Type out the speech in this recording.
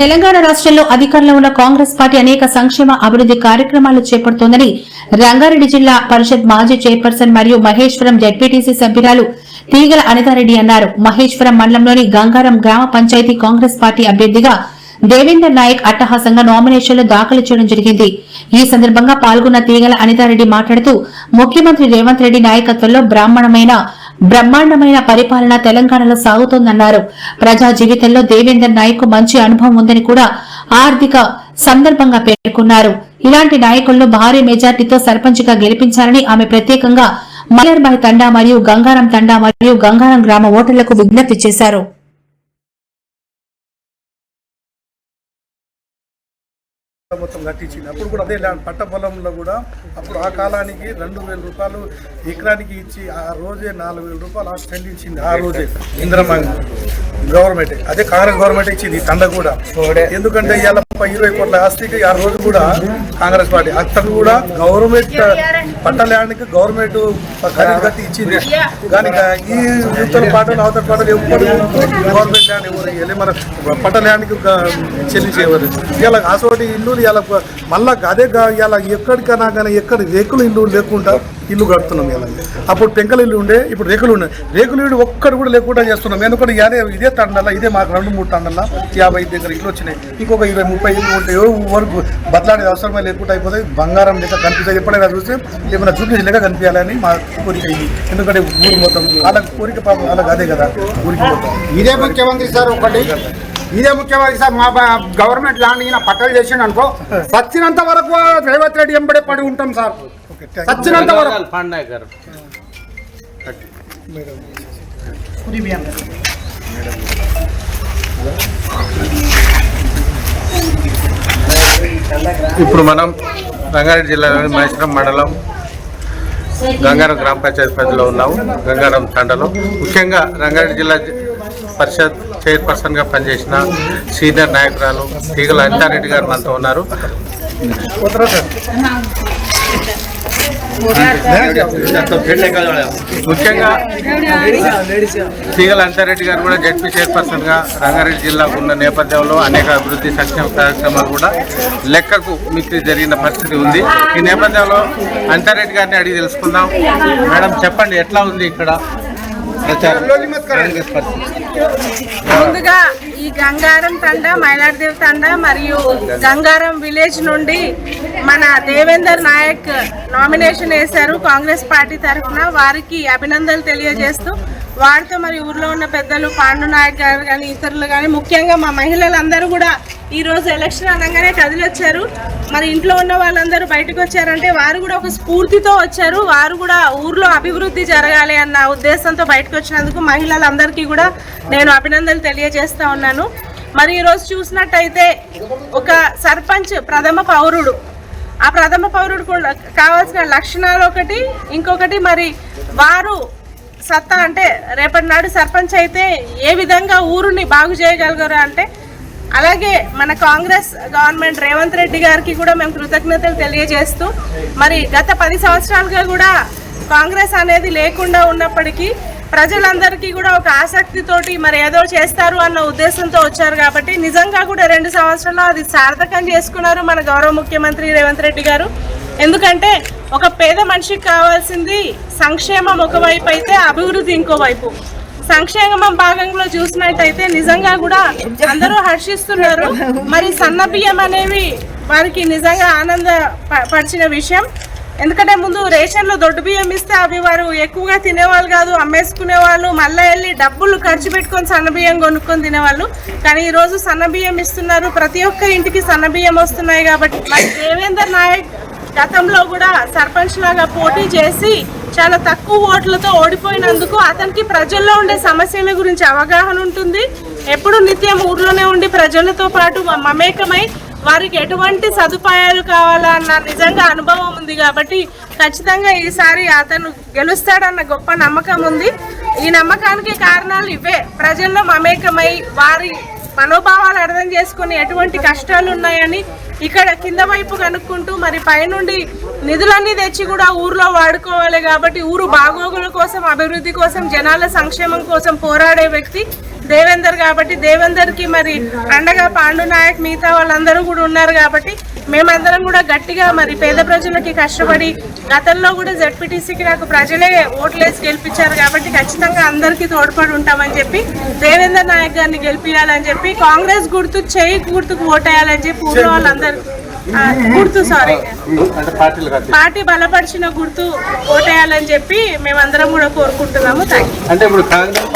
తెలంగాణ రాష్ట్రంలో అధికారంలో ఉన్న కాంగ్రెస్ పార్టీ అనేక సంక్షేమ అభివృద్ధి కార్యక్రమాలు చేపడుతోందని రంగారెడ్డి జిల్లా పరిషత్ మాజీ చైర్పర్సన్ మరియు మహేశ్వరం జడ్పీటీసీ సభ్యురాలు తీగల అనితారెడ్డి అన్నారు. మహేశ్వరం మండలంలోని గంగారం గ్రామ పంచాయతీ కాంగ్రెస్ పార్టీ అభ్యర్థిగా దేవేందర్ నాయక్ అట్టహాసంగా నామినేషన్లు దాఖలు చేయడం జరిగింది. ఈ సందర్భంగా పాల్గొన్న తీగల అనితారెడ్డి మాట్లాడుతూ ముఖ్యమంత్రి రేవంత్ రెడ్డి నాయకత్వంలో బ్రాహ్మణమైన బ్రహ్మాండమైన పరిపాలన తెలంగాణలో సాగుతోందన్నారు. ప్రజా జీవితంలో దేవేందర్ నాయక్ మంచి అనుభవం ఉందని కూడా ఆర్థిక సందర్భంగా పేర్కొన్నారు. ఇలాంటి నాయకులను భారీ మెజార్టీతో సర్పంచ్గా గెలిపించారని గెలిపించాలని ఆమె ప్రత్యేకంగా మలర్బాయ్ తండా మరియు గంగారం తండా మరియు గంగారం గ్రామ ఓటర్లకు విజ్ఞప్తి చేశారు. మొత్తం కట్టించింది. అప్పుడు కూడా అదే ల్యాండ్ పట్ట పొలంలో కూడా అప్పుడు ఆ కాలానికి రెండు వేల రూపాయలు ఎకరానికి ఇచ్చి ఆ రోజే నాలుగు వేల రూపాయలు ఆ చెల్లించింది ఆ రోజే. ఇందిరమ్మ గవర్నమెంట్. అదే కాంగ్రెస్ గవర్నమెంట్ ఇచ్చింది తండ కూడా. ఎందుకంటే ఇవాళ ఇరవై కోట్ల ఆస్తికి ఆ రోజు కూడా కాంగ్రెస్ పార్టీ. అతను కూడా గవర్నమెంట్ పట్ట ల్యాండ్కి గవర్నమెంట్ కట్టి ఇచ్చింది. కానీ ఈ యువతల పాటలు అవతల పాటలు ఎప్పుడు గవర్నమెంట్ ల్యాండ్ ఎవరు మన పట్ట ల్యాండ్కి చెల్లించేవారు ఇలా ఆసోటి ఇల్లు ఇలా మళ్ళా అదే ఇలా ఎక్కడికైనా కానీ ఎక్కడ రేకులు ఇల్లు లేకుండా ఇల్లు కడుతున్నాం ఇలా అప్పుడు పెంకల ఇల్లు ఉండే ఇప్పుడు రేకులు ఉన్నాయి రేకుల ఇల్లు ఒక్కడు కూడా లేకుండా చేస్తున్నాం. ఎందుకంటే ఇదే ఇదే తండల ఇదే మాకు రెండు మూడు తండల యాభై ఐదు దగ్గర ఇల్లు వచ్చినాయి. ఇంకొక ఇరవై ముప్పై ఇల్లు ఉంటే ఎవరు వరకు బదలాడేది అవసరమే లేకుండా అయిపోతాయి బంగారం లెక్క కనిపిస్తాయి ఎప్పుడైనా చూస్తే ఏమైనా చూపించి లెక్క కనిపించాలని మా కోరిక ఇది. ఎందుకంటే ఊరు మొత్తం వాళ్ళకి కోరిక పాపం వాళ్ళకి అదే కదా ఊరికి మొత్తం. ఇదే ముఖ్యమంత్రి సార్ ఒకటి. ఇదే ముఖ్యమంత్రి సార్ మా గవర్నమెంట్ ల్యాండ్ ఈయన పట్టలు చేసిండు అనుకో సచ్చినంత వరకు రేవంత్ రెడ్డి ఎంబడే పడి ఉంటాం సార్. సచ్చినంత వరకు. పాండాయ్ గారు ఇప్పుడు మనం రంగారెడ్డి జిల్లాలోని మహేశ్వరం మండలం గంగారం గ్రామ పంచాయతీ పరిధిలో ఉన్నాము గంగారం తండలో. ముఖ్యంగా రంగారెడ్డి జిల్లా పరిషత్ చైర్పర్సన్గా పనిచేసిన సీనియర్ నాయకురాలు తీగల అనితారెడ్డి గారు మనతో ఉన్నారు. ముఖ్యంగా తీగల అంతారెడ్డి గారు కూడా జడ్పీ చైర్పర్సన్గా రంగారెడ్డి జిల్లాకు ఉన్న నేపథ్యంలో అనేక అభివృద్ధి సంక్షేమ కార్యక్రమాలు కూడా లెక్కకు మిక్కి జరిగిన పరిస్థితి ఉంది. ఈ నేపథ్యంలో అంతారెడ్డి గారిని అడిగి తెలుసుకుందాం. మేడం చెప్పండి ఎట్లా ఉంది ఇక్కడ? ముందుగా ఈ గంగారం తండ మైలాడదేవి తండ మరియు గంగారం విలేజ్ నుండి మన దేవేందర్ నాయక్ నామినేషన్ వేశారు కాంగ్రెస్ పార్టీ తరఫున. వారికి అభినందనలు తెలియజేస్తూ వారితో మరి ఊర్లో ఉన్న పెద్దలు పాండు నాయక్ గారు కానీ ఇతరులు కానీ ముఖ్యంగా మా మహిళలందరూ కూడా ఈరోజు ఎలక్షన్ అనగానే కదిలొచ్చారు. మరి ఇంట్లో ఉన్న వాళ్ళందరూ బయటకు వచ్చారంటే వారు కూడా ఒక స్ఫూర్తితో వచ్చారు. వారు కూడా ఊర్లో అభివృద్ధి జరగాలి అన్న ఉద్దేశంతో బయటకు వచ్చినందుకు మహిళలందరికీ కూడా నేను అభినందనలు తెలియజేస్తా ఉన్నాను. మరి ఈరోజు చూసినట్టయితే ఒక సర్పంచ్ ప్రథమ పౌరుడు ఆ ప్రథమ పౌరుడు కూడా కావాల్సిన లక్షణాలు ఒకటి ఇంకొకటి మరి వారు సత్తా అంటే రేపటి నాడు సర్పంచ్ అయితే ఏ విధంగా ఊరుని బాగు చేయగలగరు అంటే అలాగే మన కాంగ్రెస్ గవర్నమెంట్ రేవంత్ రెడ్డి గారికి కూడా మేము కృతజ్ఞతలు తెలియజేస్తూ మరి గత పది సంవత్సరాలుగా కూడా కాంగ్రెస్ అనేది లేకుండా ఉన్నప్పటికీ ప్రజలందరికీ కూడా ఒక ఆసక్తితోటి మరి ఏదో చేస్తారు అన్న ఉద్దేశంతో వచ్చారు కాబట్టి నిజంగా కూడా రెండు సంవత్సరాల్లో అది సార్థకం చేసుకున్నారు మన గౌరవ ముఖ్యమంత్రి రేవంత్ రెడ్డి గారు. ఎందుకంటే ఒక పేద మనిషికి కావాల్సింది సంక్షేమం ఒకవైపు అయితే అభివృద్ధి ఇంకోవైపు. సంక్షేమం భాగంలో చూసినట్టయితే నిజంగా కూడా అందరూ హర్షిస్తున్నారు. మరి సన్న బియ్యం అనేవి వారికి నిజంగా ఆనంద ప- పరిచిన విషయం. ఎందుకంటే ముందు రేషన్లో దొడ్డు బియ్యం ఇస్తే అవి వారు ఎక్కువగా తినేవాళ్ళు కాదు అమ్మేసుకునే వాళ్ళు మళ్ళీ వెళ్ళి డబ్బులు ఖర్చు పెట్టుకొని సన్న బియ్యం కొనుక్కొని తినేవాళ్ళు. కానీ ఈ రోజు సన్న బియ్యం ఇస్తున్నారు. ప్రతి ఒక్క ఇంటికి సన్న బియ్యం వస్తున్నాయి కాబట్టి. మరి దేవేందర్ నాయక్ గతంలో కూడా సర్పంచ్ లాగా పోటీ చేసి చాలా తక్కువ ఓట్లతో ఓడిపోయినందుకు అతనికి ప్రజల్లో ఉండే సమస్యల గురించి అవగాహన ఉంటుంది. ఎప్పుడు నిత్యం ఊర్లోనే ఉండి ప్రజలతో పాటు మమేకమై వారికి ఎటువంటి సదుపాయాలు కావాలన్న నిజంగా అనుభవం ఉంది కాబట్టి ఖచ్చితంగా ఈసారి అతను గెలుస్తాడన్న గొప్ప నమ్మకం ఉంది. ఈ నమ్మకానికి కారణాలు ఇవే. ప్రజల్లో మమేకమై వారి మనోభావాలు అర్థం చేసుకుని ఎటువంటి కష్టాలు ఉన్నాయని ఇక్కడ కింద వైపు కనుక్కుంటూ మరి పైనుండి నిధులన్నీ తెచ్చి కూడా ఊర్లో వాడుకోవాలి కాబట్టి ఊరు బాగోగుల కోసం అభివృద్ధి కోసం జనాల సంక్షేమం కోసం పోరాడే వ్యక్తి దేవేందర్ కాబట్టి దేవేందర్కి మరి అండగా పాండు నాయక్ మిగతా వాళ్ళందరూ కూడా ఉన్నారు కాబట్టి మేమందరం కూడా గట్టిగా మరి పేద ప్రజలకి కష్టపడి గతంలో కూడా జెడ్పీటీసీకి నాకు ప్రజలే ఓట్లేసి గెలిపించారు కాబట్టి ఖచ్చితంగా అందరికీ తోడ్పడి ఉంటామని చెప్పి దేవేందర్ నాయక్ గారిని గెలిపించాలని చెప్పి కాంగ్రెస్ గుర్తు చేయి గుర్తుకు ఓటేయాలని చెప్పి ఊళ్ళో వాళ్ళందరూ గుర్తు సారీ పార్టీ బలపరిచిన గుర్తు ఓటేయాలని చెప్పి మేమందరం కూడా కోరుకుంటున్నాము. థ్యాంక్ యూ అంటే ఇప్పుడు కాంగ్రెస్